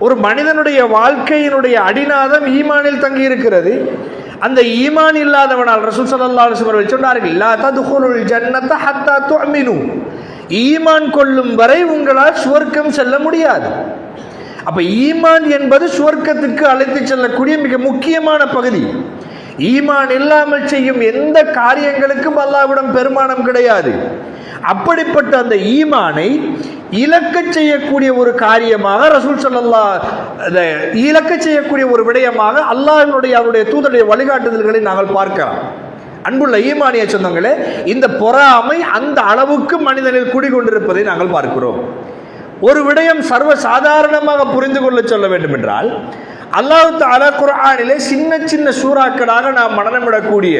ஒரு மனிதனுடைய வாழ்க்கையினுடைய அடிநாதம் ஈமானில் தங்கி இருக்கிறது அந்த ஈமான் இல்லாதவனால் ரசூல் சல்லா அலுவலர் சொன்னார்கள் லா ததுகுலுல் ஜன்னத ஹத்தா துஅமினு. ஈமான் கொள்ளும் வரை உங்களால் சுவர்க்கம் செல்ல முடியாது. அப்ப ஈமான் என்பது சுவர்க்கத்திற்கு அழைத்து செல்லக்கூடிய மிக முக்கியமான பகுதி. ஈமான் இல்லாமல் செய்யும் எந்த காரியங்களுக்கும் அல்லாவிடம் பெருமானம் கிடையாது. அப்படிப்பட்ட அந்த ஈமானை இலக்க செய்யக்கூடிய ஒரு காரியமாக ரசூல் சொல்லல்லா இலக்க செய்யக்கூடிய ஒரு விடயமாக அல்லாஹினுடைய அவருடைய தூதருடைய வழிகாட்டுதல்களை நாங்கள் பார்க்கலாம். அன்புள்ள ஈமானிய சொந்தங்களே இந்த பொறாமை அந்த அளவுக்கு மனிதனில் குடிகொண்டிருப்பதை நாங்கள் பார்க்கிறோம். ஒரு விடயம் சர்வ சாதாரணமாக புரிந்து கொள்ள சொல்ல வேண்டும் என்றால் அல்லாஹு தாலா குர்ஆனிலே சின்ன சின்ன சூறாக்களாக நாம் மனநமிடக்கூடிய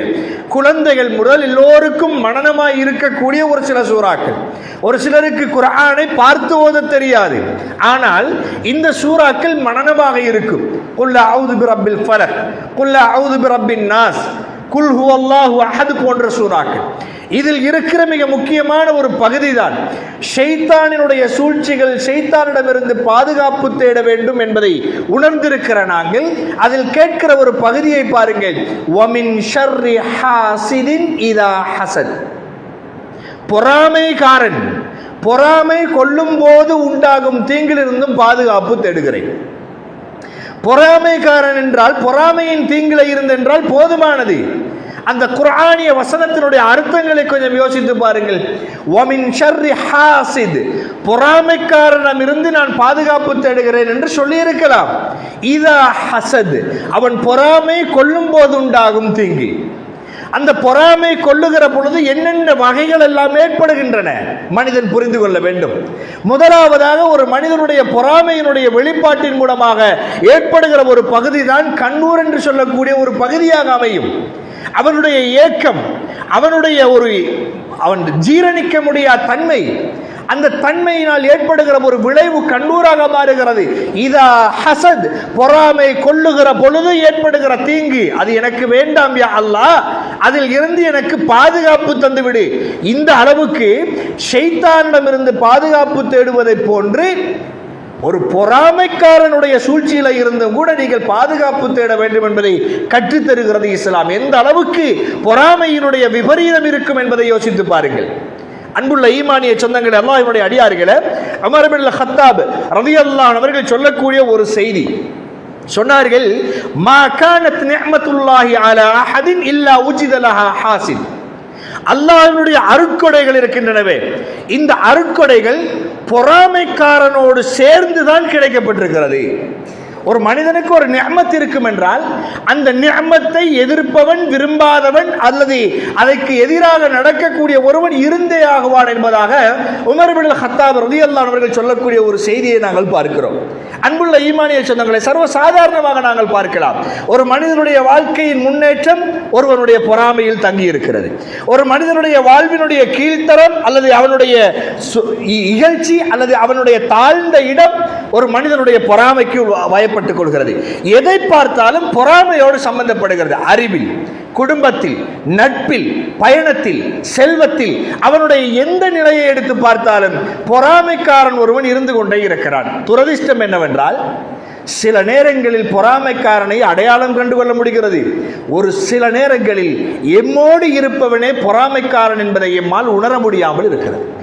குழந்தைகள் முதல் எல்லோருக்கும் மனநமாய் இருக்கக்கூடிய ஒரு சில சூறாக்கள். ஒரு சிலருக்கு குர்ஆனை பார்த்து ஓத தெரியாது. ஆனால் இந்த சூறாக்கள் மனநமாக இருக்கும். குல்ல அவுது பிரபில் ஃபலக் குல்ல அவுது பிரபின் நாஸ் குல் ஹுவல்லாஹு போன்ற சூறாக்கள். இதில் இருக்கிற மிக முக்கியமான ஒரு பகுதி தான் ஷைத்தானினுடைய சூழ்ச்சிகள் ஷைத்தானிடமிருந்து பாதுகாப்பு தேட வேண்டும் என்பதை உணர்ந்திருக்கிற நாங்கள் அதில் கேட்கிற ஒரு பகுதியை பாருங்கள். ஒமின் ஷர்ரி ஹாசிதின் இதா ஹசத். பொறாமைக்காரன் பொறாமை கொள்ளும் போது உண்டாகும் தீங்கிலிருந்தும் பாதுகாப்பு தேடுகிறேன். பொறாமைக்காரன் என்றால் பொறாமையின் தீங்கில இருந்தென்றால் போதுமானது. அந்த குர்ஆனிய வசனத்தினுடைய அர்த்தங்களை கொஞ்சம் யோசித்து பாருங்கள். ஒமின் ஷர்ரி ஹாசித். பொறாமைக்காரனம் இருந்து நான் பாதுகாப்பு தேடுகிறேன் என்று சொல்லியிருக்கலாம். இதா ஹசத். அவன் பொறாமை கொள்ளும் போது உண்டாகும் தீங்கு. அந்த பொறாமை கொள்ளுகிற பொழுது என்னென்ன வகைகள் எல்லாம் ஏற்படுகின்றன? மனிதன் புரிந்து கொள்ள வேண்டும். முதலாவதாக ஒரு மனிதனுடைய பொறாமையினுடைய வெளிப்பாட்டின் மூலமாக ஏற்படுகிற ஒரு பகுதி தான் கண்ணூர் என்று சொல்லக்கூடிய ஒரு பகுதியாக அமையும். அவனுடைய ஏக்கம் அவனுடைய ஒரு அவன் ஜீரணிக்க முடியாத தன்மை அந்த தன்மையினால் ஏற்படுகிற ஒரு விளைவு கண்ணூராக மாறுகிறது. இதா ஹசத் பொறாமை கொள்ளுகிற பொழுது ஏற்படுகிற தீங்கு. அது எனக்கு வேண்டாம் யா அல்லாஹ். அதில் இருந்து எனக்கு பாதுகாப்பு தந்துவிடு. இந்த அளவுக்கு ஷெய்தானிடமிருந்து பாதுகாப்பு தேடுவதைப் போன்று ஒரு பொறாமைக்காரனுடைய சூழ்ச்சியில் இருந்தும் கூட நீங்கள் பாதுகாப்பு தேட வேண்டும் என்பதை கற்றுத்தருகிறது இஸ்லாம். எந்த அளவுக்கு பொறாமையினுடைய விபரீதம் இருக்கும் என்பதை யோசித்து பாருங்கள். அன்புள்ள ஈமானிய சொந்தங்கள் அல்லாஹினுடைய அடியார்களே அமர் பின் ஹத்தாப் அல்லான் அவர்கள் சொல்லக்கூடிய ஒரு செய்தி. சொன்னார்கள் மா கானத் நிஅமத்துல்லாஹி அலா அஹதின் இல்லா உஜிதலஹா ஹாசின். அல்லாஹினுடைய அருட்கொடைகள் இருக்கின்றனவே. இந்த அருட்கொடைகள் பொறாமைக்காரனோடு சேர்ந்து தான் கிடைக்கப்பட்டிருக்கிறது. ஒரு மனிதனுக்கு ஒரு நியமத் இருக்கும் என்றால் அந்த நியமத்தை எதிர்ப்பவன் விரும்பாதவன் அல்லது அதற்கு எதிராக நடக்கக்கூடிய ஒருவன் இருந்தே ஆகுவான் என்பதாக உமர் பின் ஹத்தாப் ரலியல்லாஹு அவர்கள் சொல்லக்கூடிய ஒரு செய்தியை நாங்கள் பார்க்கிறோம். அன்புள்ள ஈமானிய சொந்தங்களை சர்வ சாதாரணமாக நாங்கள் பார்க்கலாம். ஒரு மனிதனுடைய வாழ்க்கையின் முன்னேற்றம் ஒருவனுடைய பொறாமையில் தங்கி இருக்கிறது ஒரு மனிதனுடைய வாழ்வினுடைய கீழ்த்தரம் அல்லது அவனுடைய சு- இ- இகழ்ச்சி அல்லது அவனுடைய தாழ்ந்த இடம் ஒரு மனிதனுடைய பொறாமைக்கு வயப்பட்டுக் கொள்கிறது. எதை பார்த்தாலும் பொறாமையோடு சம்பந்தப்படுகிறது. அறிவில் குடும்பத்தில் நட்பில் பயணத்தில் செல்வத்தில் அவனுடைய எந்த நிலையை எடுத்து பார்த்தாலும் பொறாமைக்காரன் ஒருவன் இருந்து கொண்டே இருக்கிறான். துரதிர்ஷ்டம் என்னவென்றால் சில நேரங்களில் பொறாமைக்காரனை அடையாளம் கண்டு கொள்ள முடிகிறது. ஒரு சில நேரங்களில் எம்மோடு இருப்பவனே பொறாமைக்காரன் என்பதை எம்மால் உணர முடியாமல் இருக்கிறது.